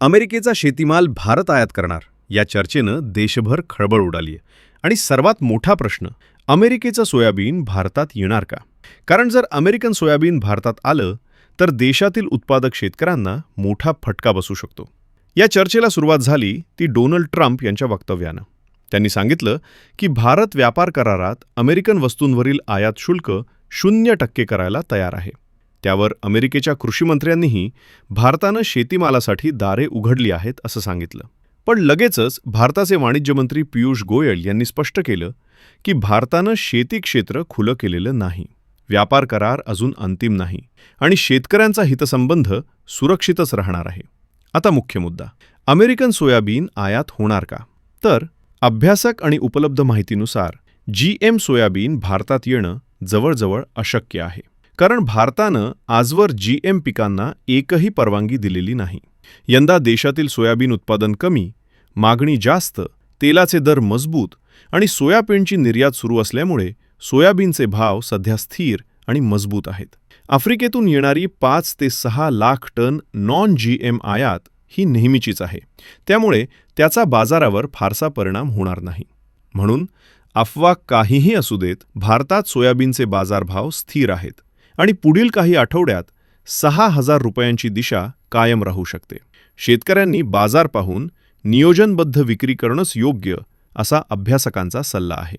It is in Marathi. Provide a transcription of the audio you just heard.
अमेरिकेचा शेतीमाल भारत आयात करणार या चर्चेनं देशभर खळबळ उडाली आहे आणि सर्वात मोठा प्रश्न अमेरिकेचं सोयाबीन भारतात येणार का? कारण जर अमेरिकन सोयाबीन भारतात आलं तर देशातील उत्पादक शेतकऱ्यांना मोठा फटका बसू शकतो. या चर्चेला सुरुवात झाली ती डोनाल्ड ट्रम्प यांच्या वक्तव्यानं. त्यांनी सांगितलं की भारत व्यापार करारात अमेरिकन वस्तूंवरील आयात शुल्क शून्य टक्के करायला तयार आहे. त्यावर अमेरिकेच्या कृषीमंत्र्यांनीही भारतानं शेतीमालासाठी दारे उघडली आहेत असं सांगितलं. पण लगेचच भारताचे वाणिज्य मंत्री पियुष गोयल यांनी स्पष्ट केलं की भारतानं शेती क्षेत्र खुलं केलेलं नाही. व्यापार करार अजून अंतिम नाही आणि शेतकऱ्यांचा हितसंबंध सुरक्षितच राहणार आहे. आता मुख्य मुद्दा. अमेरिकन सोयाबीन आयात होणार का? तर अभ्यासक आणि उपलब्ध माहितीनुसार जी एम सोयाबीन भारतात येणं जवळजवळ अशक्य आहे. कारण भारतानं आजवर जी एम पिकांना एकही परवानगी दिलेली नाही. यंदा देशातील सोयाबीन उत्पादन कमी मागणी जास्त तेलाचे दर मजबूत आणि सोयाबीनची निर्यात सुरू असल्यामुळे सोयाबीनचे भाव सध्या स्थिर आणि मजबूत आहेत. आफ्रिकेतून येणारी पाच ते सहा lakh ton non G M आयात ही नेहमीचीच आहे. त्यामुळे त्याचा बाजारावर फारसा परिणाम होणार नाही. म्हणून अफवा काहीही असू देत भारतात सोयाबीनचे बाजारभाव स्थिर आहेत. आणि पुढील काही आठवड्यात सहा हजार रुपयांची दिशा कायम राहू शकते. शेतकऱ्यांनी बाजार पाहून नियोजनबद्ध विक्री करणंच योग्य असा अभ्यासकांचा सल्ला आहे.